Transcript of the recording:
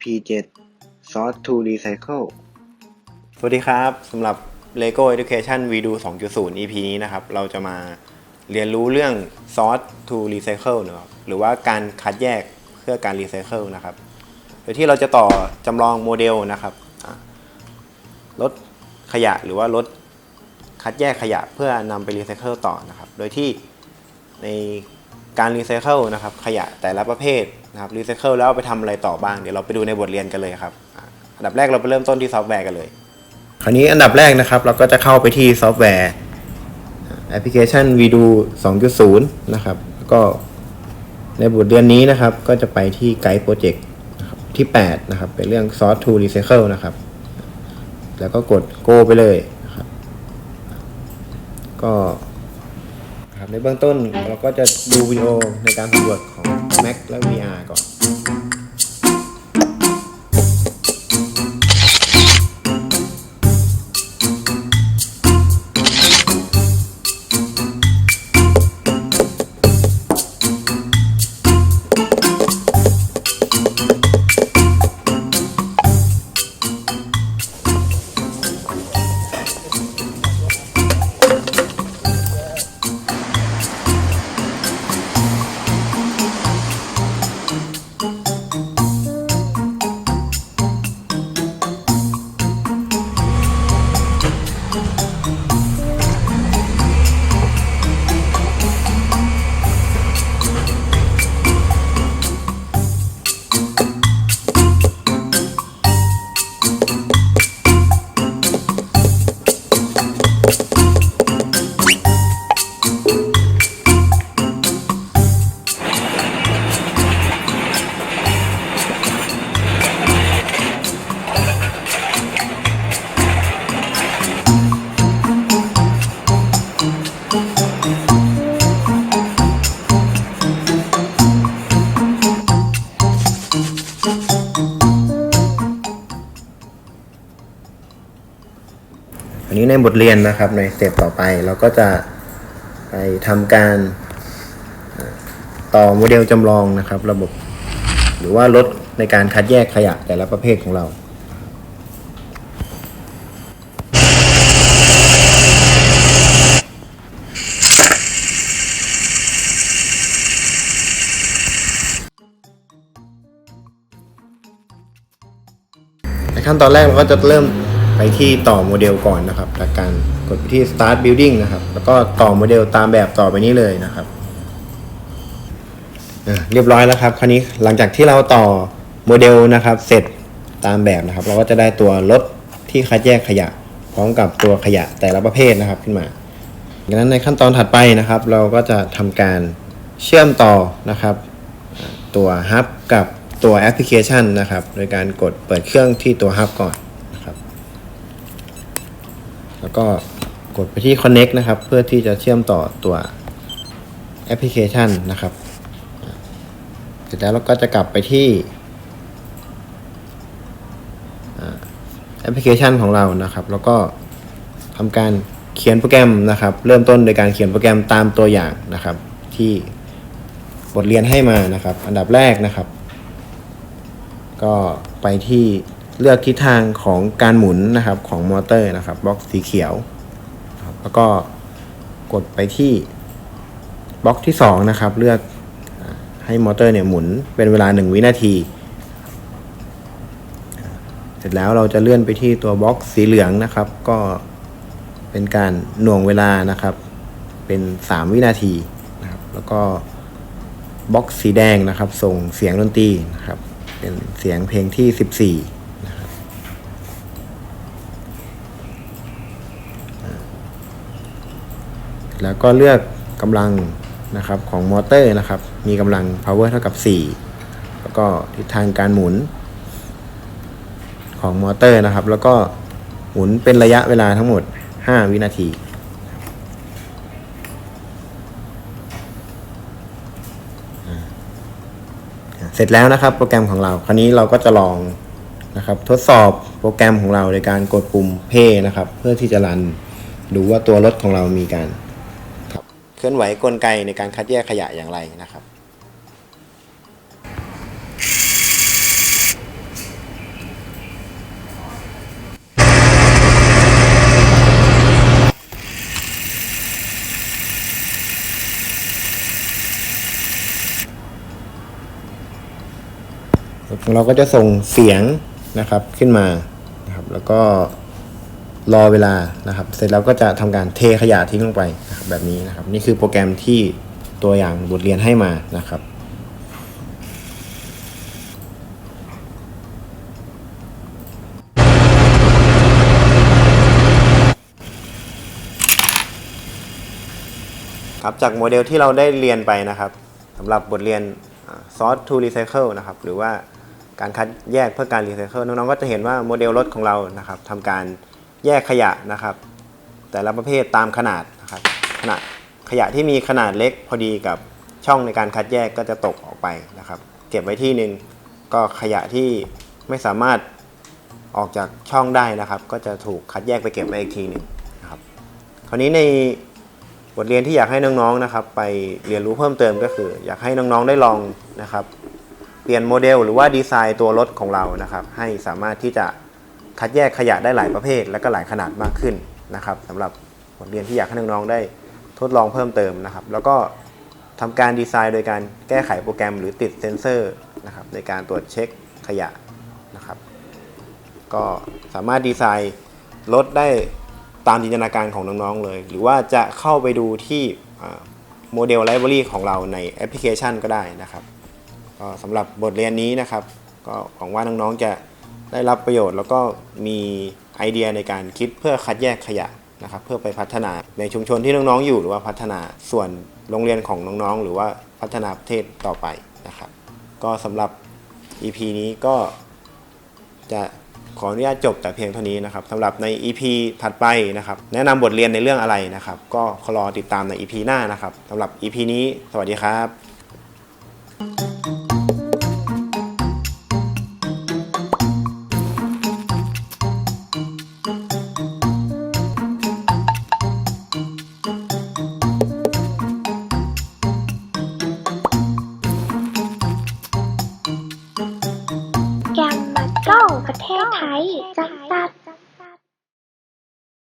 EP 7 Source to Recycle สวัสดีครับสำหรับ LEGO Education Video 2.0 EP นี้นะครับ เราจะมาเรียนรู้เรื่อง Source to Recycle นะครับหรือว่าการคัดแยกเพื่อการ Recycle นะครับ โดยที่เราจะต่อจำลองโมเดลนะครับอะลดขยะหรือว่าลดคัดแยกขยะเพื่อนำไป Recycle ต่อนะครับ โดยที่ใน การ Recycle นะครับขยะแต่ละประเภทนะครับ Recycle แล้วเอาไปทำอะไรต่อบ้างเดี๋ยวเราไปดูในบทเรียนกันเลยครับอันดับแรกเราไปเริ่มต้นที่ซอฟต์แวร์กันเลย คราวนี้อันดับแรกนะครับ เราก็จะเข้าไปที่ซอฟต์แวร์แอปพลิเคชัน Vido 2.0 นะครับแล้วก็ในบทเรียนนี้นะครับ ก็จะไปที่ไกด์โปรเจกต์ที่ 8 นะครับ เป็นเรื่อง Source to Recycle นะครับ แล้วก็กด Go ไปเลยนะครับก็ ในเบื้องต้นเราก็จะดูวิดีโอในการสำรวจของ Mac และ VR ก่อน นี้ในบทเรียนนะครับ ในสเต็ปต่อไปเราก็จะไปทำการต่อโมเดลจำลองนะครับ ระบบ หรือว่าลดในการคัดแยกขยะแต่ละประเภทของเราในขั้นตอนแรกเราก็จะเริ่ม ไปที่ต่อโมเดลก่อนนะครับจากการกดไปที่ start building นะครับ แล้วก็ต่อโมเดลตามแบบต่อไปนี้เลยนะครับเรียบร้อยแล้วครับ คราวนี้หลังจากที่เราต่อโมเดลนะครับ เสร็จตามแบบนะครับ เราก็จะได้ตัวรถที่คัดแยกขยะ พร้อมกับตัวขยะแต่ละประเภทนะครับขึ้นมาดังนั้นในขั้นตอนถัดไปนะครับ เราก็จะทำการเชื่อมต่อนะครับ ตัว Hub กับตัวแอปพลิเคชันนะครับ โดยการกดเปิดเครื่องที่ตัว Hub ก่อน แล้วก็กดไปที่ Connect นะครับ เพื่อที่จะเชื่อมต่อตัวแอปพลิเคชันนะครับ เสร็จแล้วเราก็จะกลับไปที่แอปพลิเคชันของเรานะครับ แล้วก็ทำการเขียนโปรแกรมนะครับ เริ่มต้นโดยการเขียนโปรแกรมตามตัวอย่างนะครับ ที่บทเรียนให้มานะครับ อันดับแรกนะครับ ก็ไปที่ เลือกทิศทางของการหมุนนะครับของมอเตอร์นะครับบล็อกสีเขียวแล้วก็กดไปที่บล็อกที่2นะครับเลือกให้มอเตอร์เนี่ยหมุนเป็นเวลา 1 วินาที เสร็จแล้วเราจะเลื่อนไปที่ตัวบล็อกสีเหลืองนะครับ ก็เป็นการหน่วงเวลานะครับ เป็น 3 วินาทีนะครับแล้วก็บล็อกสีแดงนะครับ ส่งเสียงดนตรีนะครับ เป็นเสียงเพลงที่ 14 นะครับอ่า แล้วก็เลือกกำลังนะครับของมอเตอร์นะครับ มีกำลัง power เท่ากับ 4 แล้วก็ทิศทางการหมุนของมอเตอร์นะครับ แล้วก็หมุนเป็นระยะเวลาทั้งหมด 5 วินาที เสร็จแล้วนะครับ โปรแกรมของเรา คราวนี้เราก็จะลองนะครับ ทดสอบโปรแกรมของเราในการกดปุ่ม Play นะครับ เพื่อที่จะรันดูว่าตัวรถของเรามีการ เคลื่อนไหวกลไกในการคัดแยกขยะอย่างไรนะครับ เราก็จะส่งเสียงนะครับขึ้นมานะครับแล้วก็รอเวลานะครับ เสร็จแล้วก็จะทำการเทขยะทิ้งลงไป แบบนี้นะครับ นี่คือโปรแกรมที่ตัวอย่างบทเรียนให้มานะครับ ครับจากโมเดลที่เราได้เรียนไปนะครับสำหรับบทเรียน Source to Recycle นะครับ หรือว่าการคัดแยกเพื่อการรีไซเคิลน้องๆก็จะเห็นว่าโมเดลรถของเรานะครับทำการแยกขยะนะครับ แต่ละประเภทตามขนาด ขนาดขยะที่มีขนาดเล็กพอดีกับช่องในการคัดแยกก็จะตกออกไปนะครับ เก็บไว้ที่หนึ่งก็ขยะที่ไม่สามารถออกจากช่องได้นะครับ ก็จะถูกคัดแยกไปเก็บไว้อีกทีหนึ่งนะครับคราวนี้ในบทเรียนที่อยากให้น้องๆนะครับ ไปเรียนรู้เพิ่มเติมก็คือ อยากให้น้องๆได้ลองนะครับ เปลี่ยนโมเดลหรือว่าดีไซน์ตัวรถของเรานะครับ ให้สามารถที่จะคัดแยกขยะได้หลายประเภท และก็หลายขนาดมากขึ้นนะครับสำหรับบทเรียนที่อยากให้น้องๆได้ ทดลองเพิ่มเติมนะครับ แล้วก็ทำการดีไซน์โดยการแก้ไขโปรแกรมหรือติดเซนเซอร์นะครับในการตรวจเช็คขยะนะครับ ก็สามารถดีไซน์รถได้ตามจินตนาการของน้องๆเลย หรือว่าจะเข้าไปดูที่โมเดลไลบรารีของเราในแอปพลิเคชันก็ได้นะครับก็สำหรับบทเรียนนี้นะครับ ก็หวังว่าน้องๆจะได้รับประโยชน์ แล้วก็มีไอเดียในการคิดเพื่อคัดแยกขยะ นะครับเพื่อไปพัฒนาในชุมชนที่น้องๆอยู่หรือว่าพัฒนาส่วนโรงเรียนของน้องๆ หรือว่าพัฒนาประเทศต่อไปนะครับ ก็สำหรับ EP นี้ก็จะขออนุญาตจบแต่เพียงเท่านี้นะครับสำหรับใน EP ถัดไปนะครับ แนะนำบทเรียนในเรื่องอะไรนะครับ ก็รอติดตามใน EP หน้านะครับสำหรับ EP นี้ สวัสดีครับแก ไทยจังไต